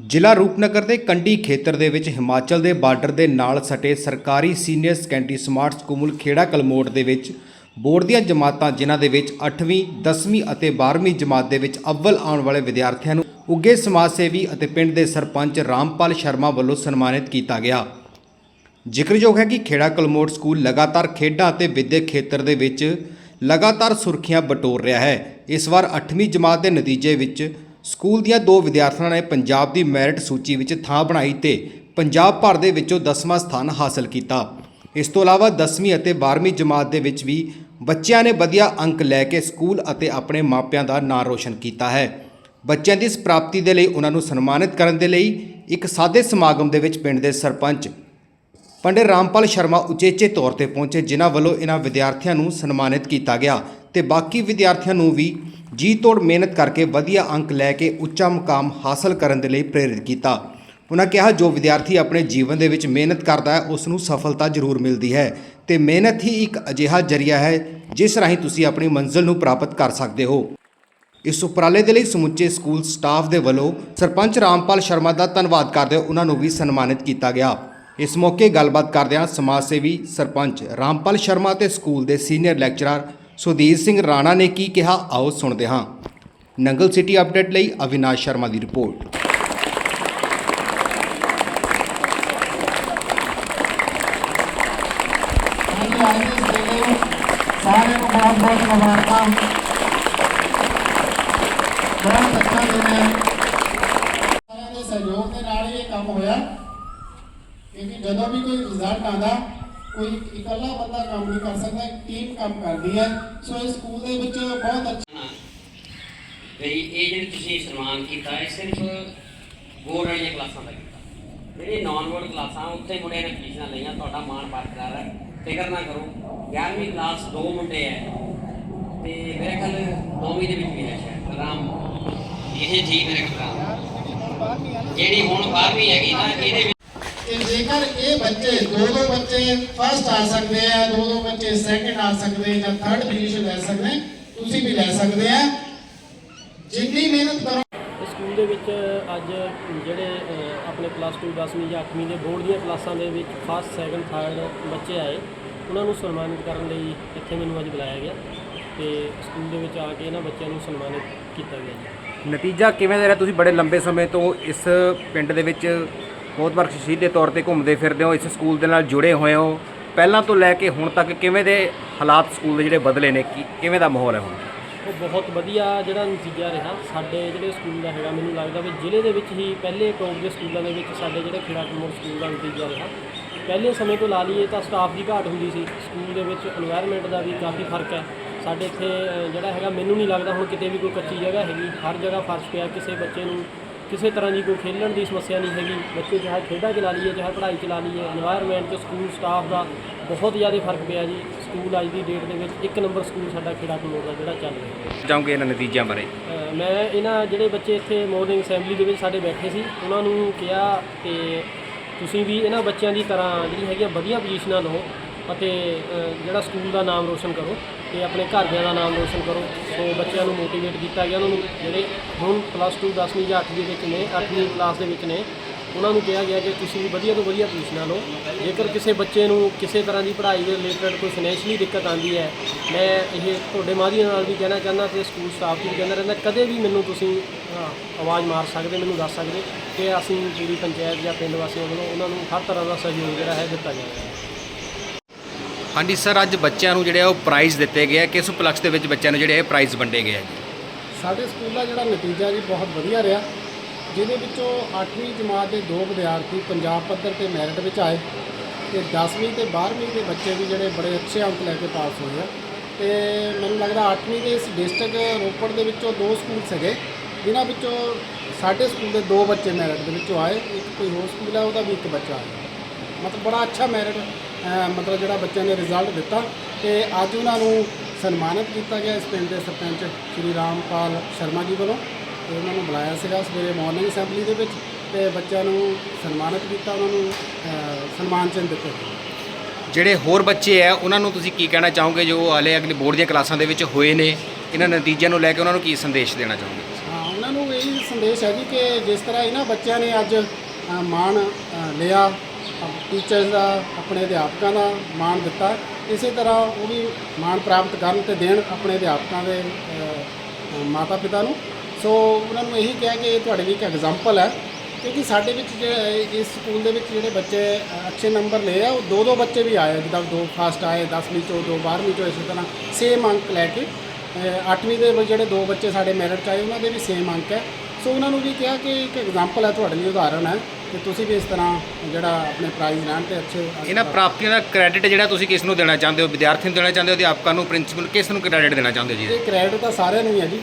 ਜ਼ਿਲ੍ਹਾ ਰੂਪਨਗਰ ਦੇ ਕੰਡੀ ਖੇਤਰ ਦੇ ਵਿੱਚ ਹਿਮਾਚਲ ਦੇ ਬਾਰਡਰ ਦੇ ਨਾਲ ਸਟੇ ਸਰਕਾਰੀ senior secondary smart school Khera Kalmot ਦੇ ਵਿੱਚ ਬੋਰਡ ਦੀਆਂ ਜਮਾਤਾਂ, ਜਿਨ੍ਹਾਂ ਦੇ ਵਿੱਚ 8ਵੀਂ 10ਵੀਂ ਅਤੇ 12ਵੀਂ ਜਮਾਤ ਦੇ ਵਿੱਚ ਅਵਲ ਆਉਣ ਵਾਲੇ ਵਿਦਿਆਰਥੀਆਂ ਨੂੰ ਉੱਗੇ ਸਮਾਜ ਸੇਵੀ ਅਤੇ ਪਿੰਡ ਦੇ ਸਰਪੰਚ ਰਾਮਪਾਲ ਸ਼ਰਮਾ ਵੱਲੋਂ ਸਨਮਾਨਿਤ ਕੀਤਾ ਗਿਆ। ਜ਼ਿਕਰਯੋਗ ਹੈ ਕਿ ਖੇੜਾ ਕਲਮੋਟ ਸਕੂਲ ਲਗਾਤਾਰ ਖੇਡਾਂ ਅਤੇ ਵਿਦਿਅਕ ਖੇਤਰ ਦੇ ਵਿੱਚ ਲਗਾਤਾਰ ਸੁਰਖੀਆਂ ਬਟੋਰ ਰਿਹਾ ਹੈ। ਇਸ ਵਾਰ 8ਵੀਂ ਜਮਾਤ ਦੇ ਨਤੀਜੇ ਵਿੱਚ ਸਕੂਲ ਦੀਆਂ ਦੋ ਵਿਦਿਆਰਥਣਾਂ ਨੇ ਪੰਜਾਬ ਦੀ ਮੈਰਿਟ ਸੂਚੀ ਵਿੱਚ ਥਾਂ ਬਣਾਈ ਤੇ ਪੰਜਾਬ ਭਰ ਦੇ ਵਿੱਚੋਂ 10ਵਾਂ ਸਥਾਨ ਹਾਸਲ ਕੀਤਾ। ਇਸ ਤੋਂ ਇਲਾਵਾ 10ਵੀਂ ਅਤੇ 12ਵੀਂ ਜਮਾਤ ਦੇ ਵਿੱਚ ਵੀ ਬੱਚਿਆਂ ਨੇ ਵਧੀਆ ਅੰਕ ਲੈ ਕੇ ਸਕੂਲ ਅਤੇ ਆਪਣੇ ਮਾਪਿਆਂ ਦਾ ਨਾਂ ਰੋਸ਼ਨ ਕੀਤਾ ਹੈ। ਬੱਚਿਆਂ ਦੀ ਇਸ ਪ੍ਰਾਪਤੀ ਦੇ ਲਈ ਉਹਨਾਂ ਨੂੰ ਸਨਮਾਨਿਤ ਕਰਨ ਦੇ ਲਈ ਇੱਕ ਸਾਦੇ ਸਮਾਗਮ ਦੇ ਵਿੱਚ ਪਿੰਡ ਦੇ ਸਰਪੰਚ ਪੰਡਿਤ ਰਾਮਪਾਲ ਸ਼ਰਮਾ ਉਚੇਚੇ ਤੌਰ ਤੇ ਪਹੁੰਚੇ, ਜਿਨ੍ਹਾਂ ਵੱਲੋਂ ਇਹਨਾਂ ਵਿਦਿਆਰਥੀਆਂ ਨੂੰ ਸਨਮਾਨਿਤ ਕੀਤਾ ਗਿਆ ਤੇ ਬਾਕੀ ਵਿਦਿਆਰਥੀਆਂ ਨੂੰ ਵੀ ਜੀ ਤੋੜ ਮਿਹਨਤ ਕਰਕੇ ਵਧੀਆ ਅੰਕ ਲੈ ਕੇ ਉੱਚਾ ਮੁਕਾਮ ਹਾਸਲ ਕਰਨ ਦੇ ਲਈ ਪ੍ਰੇਰਿਤ ਕੀਤਾ। ਉਹਨਾਂ ਕਿਹਾ, ਜੋ ਵਿਦਿਆਰਥੀ ਆਪਣੇ ਜੀਵਨ ਦੇ ਵਿੱਚ ਮਿਹਨਤ ਕਰਦਾ ਹੈ, ਉਸ ਨੂੰ ਸਫਲਤਾ ਜ਼ਰੂਰ ਮਿਲਦੀ ਹੈ ਤੇ ਮਿਹਨਤ ਹੀ ਇੱਕ ਅਜਿਹਾ ਜਰੀਆ ਹੈ ਜਿਸ ਰਾਹੀਂ ਤੁਸੀਂ ਆਪਣੀ ਮੰਜ਼ਿਲ ਨੂੰ ਪ੍ਰਾਪਤ ਕਰ ਸਕਦੇ ਹੋ। ਇਸ ਉਪਰਾਲੇ ਦੇ ਲਈ ਸਮੁੱਚੇ ਸਕੂਲ ਸਟਾਫ ਦੇ ਵੱਲੋਂ ਸਰਪੰਚ ਰਾਮਪਾਲ ਸ਼ਰਮਾ ਦਾ ਧੰਨਵਾਦ ਕਰਦੇ ਹੋਏ ਉਹਨਾਂ ਨੂੰ ਵੀ ਸਨਮਾਨਿਤ ਕੀਤਾ ਗਿਆ। ਇਸ ਮੌਕੇ ਗੱਲਬਾਤ ਕਰਦਿਆਂ ਸਮਾਜ ਸੇਵੀ ਸਰਪੰਚ ਰਾਮਪਾਲ ਸ਼ਰਮਾ ਤੇ ਸਕੂਲ ਦੇ ਸੀਨੀਅਰ ਲੈਕਚਰਰ ਸੁਧੀਰ ਸਿੰਘ ਰਾਣਾ ਨੇ ਕੀ ਕਿਹਾ, ਆਓ ਸੁਣਦੇ ਹਾਂ। ਨੰਗਲ ਸਿਟੀ ਅਪਡੇਟ ਲਈ ਅਵਿਨਾਸ਼ ਸ਼ਰਮਾ ਦੀ ਰਿਪੋਰਟ। ਸਾਰਿਆਂ ਨੂੰ ਬਹੁਤ ਬਹੁਤ ਮੁਬਾਰਕਾਂ। ਬਹੁਤ ਅੱਛਾ ਦਿਨ ਹੈ। ਸਾਰਿਆਂ ਦੇ ਸਹਿਯੋਗ ਦੇ ਨਾਲ ਇਹ ਕੰਮ ਹੋਇਆ ਕਿਉਂਕਿ ਜਦੋਂ ਵੀ ਕੋਈ ਰਿਜ਼ਲਟ ਆਉਂਦਾ ਕੋਈ ਇਕੱਲਾ ਬੰਦਾ ਕੰਮ ਨਹੀਂ ਕਰ ਸਕਦਾ ਟੀਮ ਕੰਮ ਕਰਦੀ ਹੈ ਸੋ ਇਸ ਸਕੂਲ ਦੇ ਵਿੱਚ ਬਹੁਤ ਅੱਛਾ ਵੀ ਇਹ ਜਿਹੜੀ ਤੁਸੀਂ ਸਨਮਾਨ ਕੀਤਾ ਇਹ ਸਿਰਫ ਬੋਰਡ ਵਾਲੀਆਂ ਕਲਾਸਾਂ ਦਾ ਕੀਤਾ। ਜਿਹੜੀ ਨਾਨ ਬੋਰਡ ਕਲਾਸਾਂ ਉੱਥੇ ਮੁੰਡਿਆਂ ਨੇ ਫੀਸਾਂ ਲਈਆਂ ਤੁਹਾਡਾ ਮਾਣ ਬਰਕਰਾਰ ਹੈ। ਫਿਕਰ ਨਾ ਕਰੋ 11ਵੀਂ ਕਲਾਸ ਦੋ ਮੁੰਡੇ ਹੈ ਤੇ ਮੇਰੇ ਖਿਆਲ 9ਵੀਂ ਦੇ ਵਿੱਚ ਵੀ ਹੈ ਸ਼ਾਇਦ ਰਾਮ। ਇਹ ਜੀ ਮੇਰੇ ਖਿਆਲ ਜਿਹੜੀ ਹੁਣ 12ਵੀਂ ਹੈਗੀ ਨਾ ਇਹਦੇ ਜੇਕਰ ਇਹ ਬੱਚੇ ਦੋ ਦੋ ਬੱਚੇ ਫਸਟ ਆ ਸਕਦੇ ਆ ਦੋ ਦੋ ਬੱਚੇ ਸੈਕੰਡ ਆ ਸਕਦੇ ਜਾਂ ਥਰਡ ਪੋਜੀਸ਼ਨ ਲੈ ਸਕਦੇ ਤੁਸੀਂ ਵੀ ਲੈ ਸਕਦੇ ਆ। ਜਿੰਨੀ ਮਿਹਨਤ ਕਰੋ ਸਕੂਲ ਦੇ ਵਿੱਚ ਅੱਜ ਜਿਹੜੇ ਆਪਣੇ ਪਲੱਸ 2 10ਵੀਂ ਜਾਂ 8ਵੀਂ ਦੇ ਬੋਰਡ ਦੀਆਂ ਕਲਾਸਾਂ ਦੇ ਵਿੱਚ ਫਸਟ ਸੈਕੰਡ ਥਰਡ ਬੱਚੇ ਆਏ। ਉਹਨਾਂ ਨੂੰ ਸਨਮਾਨਿਤ ਕਰਨ ਲਈ ਇੱਥੇ ਮੈਨੂੰ ਅੱਜ ਬੁਲਾਇਆ ਗਿਆ ਤੇ ਸਕੂਲ ਦੇ ਵਿੱਚ ਆ ਕੇ ਇਹਨਾਂ ਬੱਚਿਆਂ ਨੂੰ ਸਨਮਾਨਿਤ ਕੀਤਾ ਗਿਆ ਜੀ। ਨਤੀਜਾ ਕਿਵੇਂ ਦਾ ਰਿਹਾ? ਤੁਸੀਂ ਬੜੇ ਲੰਬੇ ਸਮੇਂ ਤੋਂ ਇਸ ਪਿੰਡ ਦੇ ਵਿੱਚ ਬਹੁਤ ਵਾਰ ਦੇ ਤੌਰ ਤੇ ਘੁੰਮਦੇ ਫਿਰਦੇ ਹੋ, ਇਸ ਸਕੂਲ ਦੇ ਨਾਲ ਜੁੜੇ ਹੋਏ ਹੋ। ਪਹਿਲਾਂ ਤੋਂ ਲੈ ਕੇ ਹੁਣ ਤੱਕ ਕਿਵੇਂ ਦੇ ਹਾਲਾਤ ਸਕੂਲ ਦੇ ਜਿਹੜੇ ਬਦਲੇ ਨੇ, ਕੀ- ਕਿਵੇਂ ਦਾ ਮਾਹੌਲ ਹੈ ਹੁਣ? ਉਹ ਬਹੁਤ ਵਧੀਆ ਜਿਹੜਾ ਨਤੀਜਾ ਰਿਹਾ। ਸਾਡੇ ਜਿਹੜੇ ਸਕੂਲ ਦਾ ਹੈਗਾ, ਮੈਨੂੰ ਲੱਗਦਾ ਵੀ ਜ਼ਿਲ੍ਹੇ ਦੇ ਵਿੱਚ ਹੀ ਪਹਿਲੇ ਕੌਮ ਦੇ ਸਕੂਲਾਂ ਦੇ ਵਿੱਚ ਸਾਡੇ ਜਿਹੜੇ ਖੇੜਾ ਕਮੋਰ ਸਕੂਲ ਦਾ ਨਤੀਜਾ ਰਿਹਾ। ਪਹਿਲੇ ਸਮੇਂ ਤੋਂ ਲਾ ਲਈਏ ਤਾਂ ਸਟਾਫ ਦੀ ਘਾਟ ਹੁੰਦੀ ਸੀ। ਸਕੂਲ ਦੇ ਵਿੱਚ এনवायरमेंट ਦਾ ਵੀ ਕਾਫੀ ਫ਼ਰਕ ਹੈ। ਸਾਡੇ ਇੱਥੇ ਜਿਹੜਾ ਹੈਗਾ, ਮੈਨੂੰ ਨਹੀਂ ਲੱਗਦਾ ਹੁਣ ਕਿਤੇ ਵੀ ਕੋਈ ਕੱਚੀ ਜਗ੍ਹਾ ਹੈਗੀ। ਹਰ ਜਗ੍ਹਾ ਫਰਸ਼ ਪਿਆ, ਕਿਸੇ ਬੱਚੇ ਨੂੰ ਕਿਸੇ ਤਰ੍ਹਾਂ ਦੀ ਕੋਈ ਖੇਲਣ ਦੀ ਸਮੱਸਿਆ ਨਹੀਂ ਹੈਗੀ। ਬੱਚੇ ਚਾਹੇ ਖੇਡਾਂ ਚਲਾ ਲਈਏ ਚਾਹੇ ਪੜ੍ਹਾਈ ਚਲਾ ਲਈਏ এনवायरमेंट ਤੇ ਸਕੂਲ ਸਟਾਫ ਦਾ ਬਹੁਤ ਜ਼ਿਆਦਾ ਫ਼ਰਕ ਪਿਆ ਜੀ। ਸਕੂਲ ਅੱਜ ਦੀ ਡੇਟ ਦੇ ਵਿੱਚ ਇੱਕ ਨੰਬਰ ਸਕੂਲ ਸਾਡਾ ਖੇੜਾ ਕਲੋਰ ਦਾ ਜਿਹੜਾ ਚੱਲ ਰਿਹਾ। ਹੈ ਜਾਉਂਗੇ ਇਹਨਾਂ ਨਤੀਜਿਆਂ ਬਾਰੇ? ਮੈਂ ਇਹਨਾਂ ਜਿਹੜੇ ਬੱਚੇ ਇੱਥੇ ਮੋਰਨਿੰਗ ਅਸੈਂਬਲੀ ਦੇ ਵਿੱਚ ਸਾਡੇ ਬੈਠੇ ਸੀ ਉਹਨਾਂ ਨੂੰ ਕਿਹਾ ਕਿ ਤੁਸੀਂ ਵੀ ਇਹਨਾਂ ਬੱਚਿਆਂ ਦੀ ਤਰ੍ਹਾਂ ਜਿਹੜੀ ਹੈਗੀ ਵਧੀਆ ਪੋਜੀਸ਼ਨਾਂ ਲਓ ਅਤੇ ਜਿਹੜਾ ਸਕੂਲ ਦਾ ਨਾਮ ਰੋਸ਼ਨ ਕਰੋ ਤੇ ਆਪਣੇ ਘਰਦਿਆਂ ਦਾ ਨਾਮ ਰੋਸ਼ਨ ਕਰੋ। ਸੋ ਬੱਚਿਆਂ ਨੂੰ ਮੋਟੀਵੇਟ ਕੀਤਾ ਗਿਆ। ਉਹਨਾਂ ਨੂੰ ਜਿਹੜੇ ਹੁਣ ਪਲੱਸ 2 10ਵੀਂ ਜਾਂ 8ਵੀਂ ਵਿੱਚ ਨੇ 8ਵੀਂ ਕਲਾਸ ਦੇ ਵਿੱਚ ਨੇ, ਉਹਨਾਂ ਨੂੰ ਕਿਹਾ ਗਿਆ ਕਿ ਤੁਸੀਂ ਵਧੀਆ ਤੋਂ ਵਧੀਆ ਟਿਊਸ਼ਨਾਂ ਲਓ। ਜੇਕਰ ਕਿਸੇ ਬੱਚੇ ਨੂੰ ਕਿਸੇ ਤਰ੍ਹਾਂ ਦੀ ਪੜ੍ਹਾਈ ਦੇ ਰਿਲੇਟਡ ਕੋਈ ਫਾਈਨੈਂਸ਼ਲੀ ਦਿੱਕਤ ਆਉਂਦੀ ਹੈ, ਮੈਂ ਇਹ ਤੁਹਾਡੇ ਮਾਧਿਅਮ ਨਾਲ ਵੀ ਕਹਿਣਾ ਚਾਹੁੰਦਾ ਤੇ ਸਕੂਲ ਸਟਾਫ ਨੂੰ ਵੀ ਕਹਿੰਦਾ ਰਹਿੰਦਾ, ਕਦੇ ਵੀ ਮੈਨੂੰ ਤੁਸੀਂ ਆਵਾਜ਼ ਮਾਰ ਸਕਦੇ, ਮੈਨੂੰ ਦੱਸ ਸਕਦੇ ਕਿ ਅਸੀਂ ਪੂਰੀ ਪੰਚਾਇਤ ਜਾਂ ਪਿੰਡ ਵਾਸੀਆਂ ਵੱਲੋਂ ਉਹਨਾਂ ਨੂੰ ਹਰ ਤਰ੍ਹਾਂ ਦਾ ਸਹਿਯੋਗ ਜਿਹੜਾ ਹੈ ਦਿੱਤਾ ਜਾਵੇਗਾ ਹਾਂਜੀ ਸਰ, ਅੱਜ ਬੱਚਿਆਂ ਨੂੰ ਜਿਹੜੇ ਆ ਉਹ ਪ੍ਰਾਈਜ਼ ਦਿੱਤੇ ਗਏ ਆ। ਕਿਸ ਉਪਲਕਸ਼ ਦੇ ਵਿੱਚ ਬੱਚਿਆਂ ਨੂੰ ਜਿਹੜੇ ਇਹ ਪ੍ਰਾਈਜ਼ ਵੰਡੇ ਗਏ ਆ ਜੀ? ਸਾਡੇ ਸਕੂਲ ਦਾ ਜਿਹੜਾ ਨਤੀਜਾ ਜੀ, ਬਹੁਤ ਵਧੀਆ ਰਿਹਾ। ਜਿਹਦੇ ਵਿੱਚੋਂ 8ਵੀਂ ਜਮਾਤ ਦੇ ਦੋ ਵਿਦਿਆਰਥੀ ਪੰਜਾਬ ਪੱਧਰ ਤੇ ਮੈਰਿਟ ਵਿੱਚ ਆਏ ਤੇ 10ਵੀਂ ਤੇ 12ਵੀਂ ਦੇ ਬੱਚੇ ਵੀ ਜਿਹੜੇ ਬੜੇ ਅੱਛੇ ਅੰਕ ਲੈ ਕੇ ਪਾਸ ਹੋਏ ਆ। ਤੇ ਮੈਨੂੰ ਲੱਗਦਾ 8ਵੀਂ ਦੇ ਇਸ ਡਿਸਟ੍ਰਿਕਟ ਰੋਪੜ ਦੇ ਵਿੱਚੋਂ ਦੋ ਸਕੂਲ ਸੀਗੇ। ਜਿਨ੍ਹਾਂ ਵਿੱਚੋਂ ਸਾਡੇ ਸਕੂਲ ਦੇ ਦੋ ਬੱਚੇ ਮੈਰਿਟ ਦੇ ਵਿੱਚੋਂ ਆਏ। ਇੱਕ ਕੋਈ ਹੋਰ ਸਕੂਲ ਹੈ ਉਹਦਾ ਵੀ ਇੱਕ ਬੱਚਾ ਆਇਆ। ਮਤਲਬ ਬੜਾ ਅੱਛਾ ਮੈਰਿਟ ਮਤਲਬ ਜਿਹੜਾ ਬੱਚਿਆਂ ਨੇ ਰਿਜ਼ਲਟ ਦਿੱਤਾ ਤੇ ਅੱਜ ਉਹਨਾਂ ਨੂੰ ਸਨਮਾਨਿਤ ਕੀਤਾ ਗਿਆ ਇਸ ਪਿੰਡ ਦੇ ਸਰਪੰਚ ਸ਼੍ਰੀ ਰਾਮਪਾਲ ਸ਼ਰਮਾ ਜੀ ਵੱਲੋਂ ਤੇ ਉਹਨਾਂ ਨੂੰ ਬੁਲਾਇਆ ਸੀਗਾ ਸਵੇਰੇ ਮਾਰਨਿੰਗ ਅਸੈਂਬਲੀ ਦੇ ਵਿੱਚ ਤੇ ਬੱਚਿਆਂ ਨੂੰ ਸਨਮਾਨਿਤ ਕੀਤਾ ਉਹਨਾਂ ਨੂੰ ਸਨਮਾਨ ਚਿੰਨ੍ਹ ਦਿੱਤੇ ਜਿਹੜੇ ਹੋਰ ਬੱਚੇ ਆ ਉਹਨਾਂ ਨੂੰ ਤੁਸੀਂ ਕੀ ਕਹਿਣਾ ਚਾਹੋਗੇ ਜੋ ਹਾਲੇ ਅਗਲੀ ਬੋਰਡ ਦੀਆਂ ਕਲਾਸਾਂ ਦੇ ਵਿੱਚ ਹੋਏ ਨੇ? ਇਹਨਾਂ ਨਤੀਜਿਆਂ ਨੂੰ ਲੈ ਕੇ ਉਹਨਾਂ ਨੂੰ ਕੀ ਸੰਦੇਸ਼ ਦੇਣਾ ਚਾਹੋਗੇ? ਹਾਂ ਉਹਨਾਂ ਨੂੰ ਇਹ ਸੰਦੇਸ਼ ਹੈ ਜੀ ਕਿ ਜਿਸ ਤਰ੍ਹਾਂ ਇਹਨਾਂ ਬੱਚਿਆਂ ਨੇ ਅੱਜ ਮਾਣ ਲਿਆ ਟੀਚਰਸ ਦਾ, ਆਪਣੇ ਅਧਿਆਪਕਾਂ ਦਾ ਮਾਣ ਦਿੱਤਾ। ਇਸੇ ਤਰ੍ਹਾਂ ਉਹ ਵੀ ਮਾਣ ਪ੍ਰਾਪਤ ਕਰਨ ਤੇ ਦੇਣ ਆਪਣੇ ਅਧਿਆਪਕਾਂ ਦੇ ਮਾਤਾ ਪਿਤਾ ਨੂੰ। ਸੋ ਉਹਨਾਂ ਨੂੰ ਇਹੀ ਕਿਹਾ ਕਿ ਇਹ ਤੁਹਾਡੇ ਲਈ ਇੱਕ ਐਗਜ਼ਾਮਪਲ ਹੈ, ਕਿਉਂਕਿ ਸਾਡੇ ਵਿੱਚ ਜਿਹੜੇ ਇਸ ਸਕੂਲ ਦੇ ਵਿੱਚ ਜਿਹੜੇ ਬੱਚੇ ਅੱਛੇ ਨੰਬਰ ਲਏ ਆ, ਉਹ ਦੋ ਦੋ ਬੱਚੇ ਵੀ ਆਏ ਜਿੱਦਾਂ ਦੋ ਫਸਟ ਆਏ 10ਵੀਂ ਚੋਂ ਦੋ 12ਵੀਂ ਚੋਂ ਇਸੇ ਤਰ੍ਹਾਂ ਸੇਮ ਅੰਕ ਲੈ ਕੇ 8ਵੀਂ ਦੇ ਜਿਹੜੇ ਦੋ ਬੱਚੇ ਸਾਡੇ ਮੈਰਿਟ 'ਚ ਆਏ, ਉਹਨਾਂ ਦੇ ਵੀ ਸੇਮ ਅੰਕ ਹੈ। ਸੋ ਉਹਨਾਂ ਨੂੰ ਵੀ ਕਿਹਾ ਕਿ ਇੱਕ ਐਗਜ਼ਾਮਪਲ ਹੈ, ਤੁਹਾਡੇ ਲਈ ਉਦਾਹਰਣ ਹੈ। ਕਿ ਤੁਸੀਂ ਵੀ ਇਸ ਤਰ੍ਹਾਂ ਜਿਹੜਾ ਆਪਣੇ ਪ੍ਰਾਈਜ਼ ਲੈਣ ਤੇ ਅੱਛੇ ਇਹਨਾਂ ਪ੍ਰਾਪਤੀਆਂ ਦਾ ਕ੍ਰੈਡਿਟ ਜਿਹੜਾ ਤੁਸੀਂ ਕਿਸ ਨੂੰ ਦੇਣਾ ਚਾਹੁੰਦੇ ਹੋ ਵਿਦਿਆਰਥੀ ਨੂੰ ਦੇਣਾ ਚਾਹੁੰਦੇ ਹੋ ਅਧਿਆਪਕਾਂ ਨੂੰ ਪ੍ਰਿੰਸੀਪਲ ਕਿਸ ਨੂੰ ਕ੍ਰੈਡਿਟ ਦੇਣਾ ਚਾਹੁੰਦੇ ਹੋ ਜੀ? ਇਹ ਕ੍ਰੈਡਿਟ ਤਾਂ ਸਾਰਿਆਂ ਨੂੰ ਹੀ ਹੈ ਜੀ।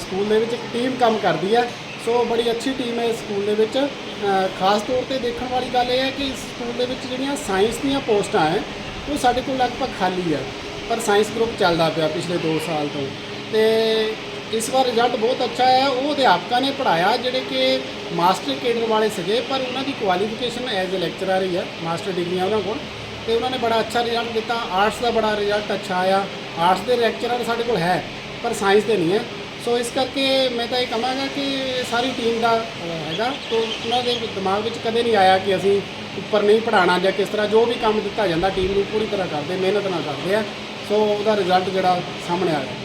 ਸਕੂਲ ਦੇ ਵਿੱਚ ਇੱਕ ਟੀਮ ਕੰਮ ਕਰਦੀ ਹੈ। ਸੋ ਬੜੀ ਅੱਛੀ ਟੀਮ ਹੈ ਸਕੂਲ ਦੇ ਵਿੱਚ। ਖਾਸ ਤੌਰ ਤੇ ਦੇਖਣ ਵਾਲੀ ਗੱਲ ਇਹ ਹੈ ਕਿ ਇਸ ਸਕੂਲ ਦੇ ਵਿੱਚ ਜਿਹੜੀਆਂ ਸਾਇੰਸ ਦੀਆਂ ਪੋਸਟਾਂ ਹੈ ਉਹ ਸਾਡੇ ਕੋਲ ਲਗਭਗ ਖਾਲੀ ਹੈ। ਪਰ ਸਾਇੰਸ ਗਰੁੱਪ ਚੱਲਦਾ ਪਿਆ ਪਿਛਲੇ 2 ਸਾਲ ਤੋਂ। ਤੇ ਇਸ ਵਾਰ ਰਿਜ਼ਲਟ ਬਹੁਤ ਅੱਛਾ ਆਇਆ ਉਹ ਅਧਿਆਪਕਾਂ ਨੇ ਪੜਾਇਆ ਜਿਹੜੇ ਕਿ ਮਾਸਟਰ ਕੇਡਰ ਵਾਲੇ ਸੀਗੇ, ਪਰ ਉਹਨਾਂ ਦੀ ਕੁਆਲੀਫਿਕੇਸ਼ਨ ਐਜ਼ ਅ ਲੈਕਚਰਰ ਹੀ ਹੈ ਮਾਸਟਰ ਡਿਗਰੀਆਂ ਉਹਨਾਂ ਕੋਲ। ਤੇ ਉਹਨਾਂ ਨੇ ਬੜਾ ਅੱਛਾ ਰਿਜ਼ਲਟ ਦਿੱਤਾ। ਆਰਟਸ ਦਾ ਬੜਾ ਰਿਜ਼ਲਟ ਅੱਛਾ ਆਇਆ। ਆਰਟਸ ਦੇ ਲੈਕਚਰਰ ਸਾਡੇ ਕੋਲ ਹੈ, ਪਰ ਸਾਇੰਸ ਦੇ ਨਹੀਂ ਹੈ। ਸੋ ਇਸ ਕਰਕੇ ਮੈਂ ਤਾਂ ਇਹ ਕਹਾਂਗਾ ਕਿ ਸਾਰੀ ਟੀਮ ਦਾ ਹੈਗਾ। ਤੋਂ ਉਹਨਾਂ ਦੇ ਦਿਮਾਗ ਵਿੱਚ ਕਦੇ ਨਹੀਂ ਆਇਆ ਕਿ ਅਸੀਂ ਉੱਪਰ ਨਹੀਂ ਪੜਾਉਣਾ ਜਾਂ ਕਿਸ ਤਰ੍ਹਾਂ ਜੋ ਵੀ ਕੰਮ ਦਿੱਤਾ ਜਾਂਦਾ ਟੀਮ ਨੂੰ ਪੂਰੀ ਤਰ੍ਹਾਂ ਕਰਦੇ, ਮਿਹਨਤ ਨਾਲ ਕਰਦੇ ਆ। ਸੋ ਉਹਦਾ ਰਿਜ਼ਲਟ ਜਿਹੜਾ ਸਾਹਮਣੇ ਆ ਰਿਹਾ।